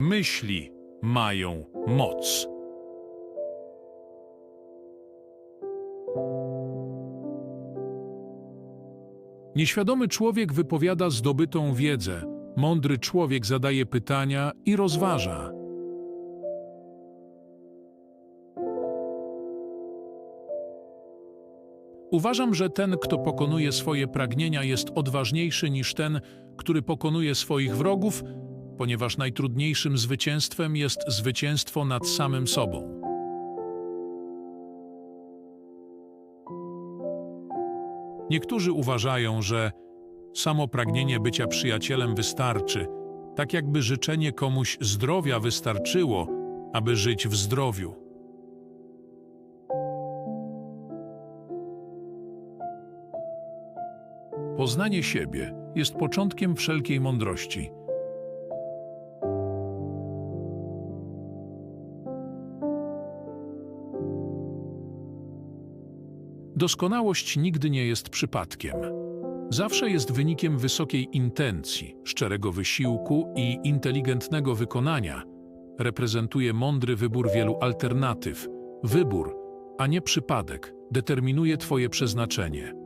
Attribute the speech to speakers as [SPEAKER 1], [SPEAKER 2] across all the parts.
[SPEAKER 1] Myśli mają moc. Nieświadomy człowiek wypowiada zdobytą wiedzę, mądry człowiek zadaje pytania i rozważa. Uważam, że ten, kto pokonuje swoje pragnienia, jest odważniejszy niż ten, który pokonuje swoich wrogów, ponieważ najtrudniejszym zwycięstwem jest zwycięstwo nad samym sobą. Niektórzy uważają, że samo pragnienie bycia przyjacielem wystarczy, tak jakby życzenie komuś zdrowia wystarczyło, aby żyć w zdrowiu. Poznanie siebie jest początkiem wszelkiej mądrości. Doskonałość nigdy nie jest przypadkiem. Zawsze jest wynikiem wysokiej intencji, szczerego wysiłku i inteligentnego wykonania. Reprezentuje mądry wybór wielu alternatyw. Wybór, a nie przypadek, determinuje Twoje przeznaczenie.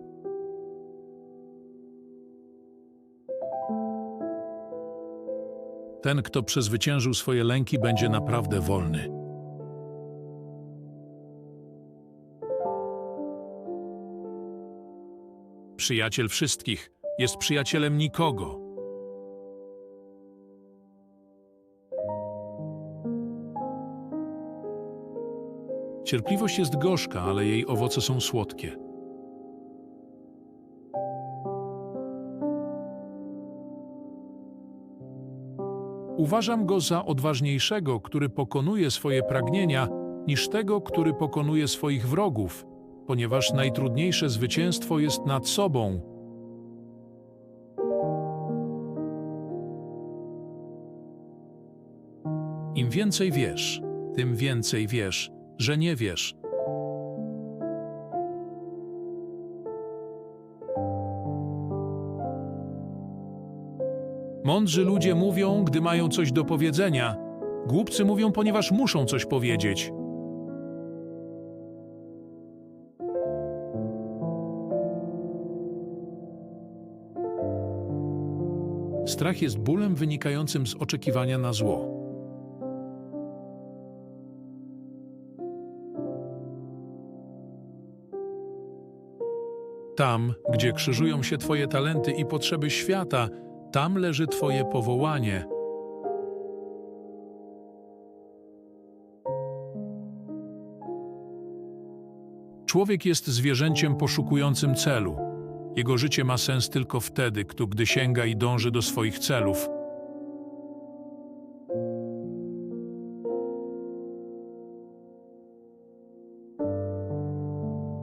[SPEAKER 1] Ten, kto przezwyciężył swoje lęki, będzie naprawdę wolny. Przyjaciel wszystkich jest przyjacielem nikogo. Cierpliwość jest gorzka, ale jej owoce są słodkie. Uważam go za odważniejszego, który pokonuje swoje pragnienia, niż tego, który pokonuje swoich wrogów, ponieważ najtrudniejsze zwycięstwo jest nad sobą. Im więcej wiesz, tym więcej wiesz, że nie wiesz. Mądrzy ludzie mówią, gdy mają coś do powiedzenia. Głupcy mówią, ponieważ muszą coś powiedzieć. Strach jest bólem wynikającym z oczekiwania na zło. Tam, gdzie krzyżują się Twoje talenty i potrzeby świata, tam leży Twoje powołanie. Człowiek jest zwierzęciem poszukującym celu. Jego życie ma sens tylko wtedy, gdy sięga i dąży do swoich celów.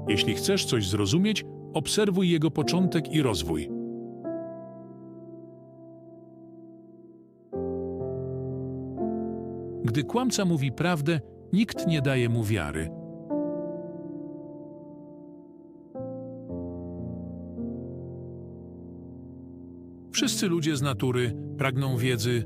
[SPEAKER 1] Jeśli chcesz coś zrozumieć, obserwuj jego początek i rozwój. Gdy kłamca mówi prawdę, nikt nie daje mu wiary. Wszyscy ludzie z natury pragną wiedzy,